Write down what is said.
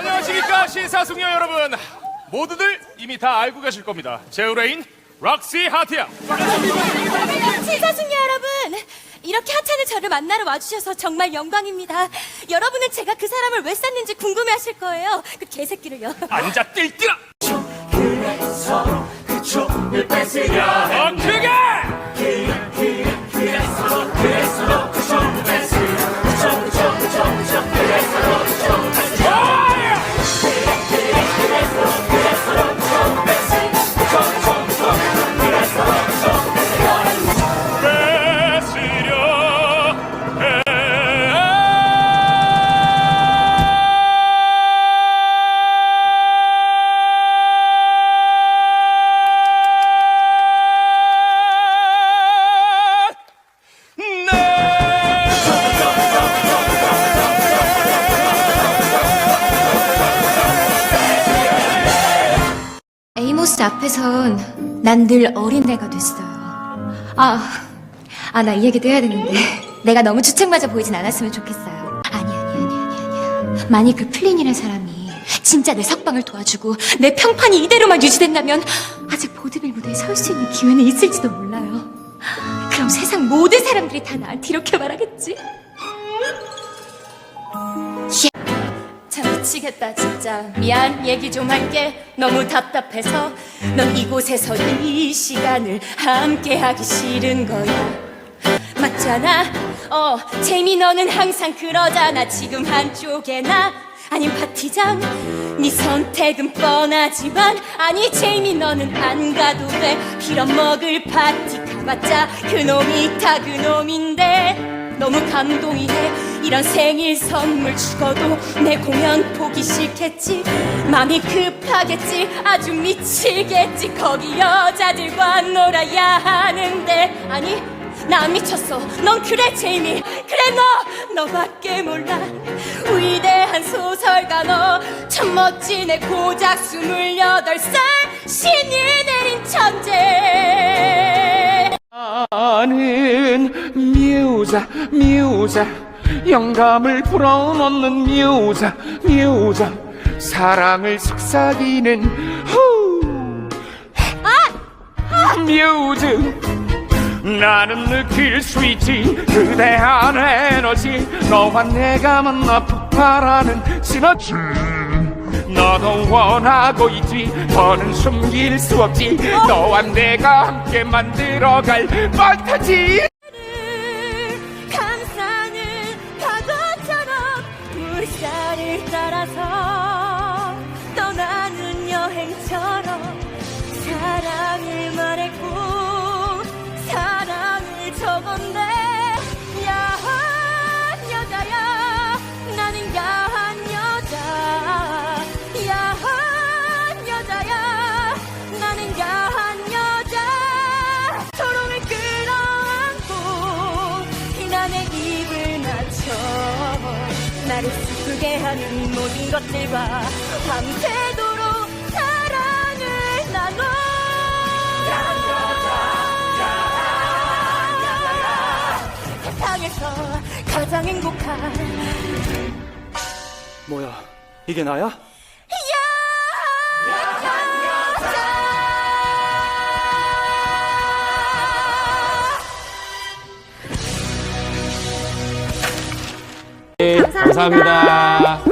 안녕하십니까 시사숙녀 여러분? 모두들 이미 다 알고 계실 겁니다. 제우레인 락시 하티야 시사숙녀 여러분 이렇게 하찮은 저를 만나러 와주셔서 정말 영광입니다. 여러분은 제가 그 사람을 왜 쐈는지 궁금해하실 거예요. 그 개새끼를요. 앉아 뛸뛰라! 더 크게 에이모스 앞에선 난 늘 어린애가 됐어요. 아, 아 나 이 얘기도 해야 되는데. 내가 너무 주책맞아 보이진 않았으면 좋겠어요. 아니 아니 아니 아니 아니. 만약 그 플린이라는 사람이 진짜 내 석방을 도와주고 내 평판이 이대로만 유지된다면 아직 보드빌 무대에 설 수 있는 기회는 있을지도 몰라요. 그럼 세상 모든 사람들이 다 나한테 이렇게 말하겠지? 참 미치겠다 진짜. 미안 얘기 좀 할게. 너무 답답해서 넌 이곳에서 이 시간을 함께 하기 싫은 거야. 맞잖아. 어 재미 너는 항상 그러잖아. 지금 한쪽에나. 아님 파티장 네 선택은 뻔하지만. 아니 제이미 너는 안 가도 돼. 빌어먹을 파티 가봤자. 그놈이 다 그놈인데 너무 감동이네. 이런 생일 선물 죽어도 내 공연 보기 싫겠지? 맘이 급하겠지? 아주 미치겠지? 거기 여자들과 놀아야 하는데. 아니 나 안 미쳤어. 넌 그래 제이미. 그래 너. 너밖에 몰라. 위대한 소설가 너. 참 멋진 애 고작 스물여덟 살 신이 내린 천재. 나는 뮤자 뮤자 영감을 불어넣는 뮤자 뮤자 사랑을 속삭이는 후. 뮤즈. 나는 느낄 수 있지. 그대한 에너지. 너와 내가 만나 폭발하는 시너지. 너도 원하고 있지. 더는 숨길 수 없지. 너와 내가 함께 만들어갈 판타지 적었네 야한 여자야. 나는 야한 여자. 야한 여자야. 나는 야한 여자. 초롱을 끌어안고 비난의 입을 맞춰 나를 슬프게 하는 모든 것들과 밤새도록 세상에서 가장 행복한 뭐야, 이게 나야? 감사합니다. 감사합니다.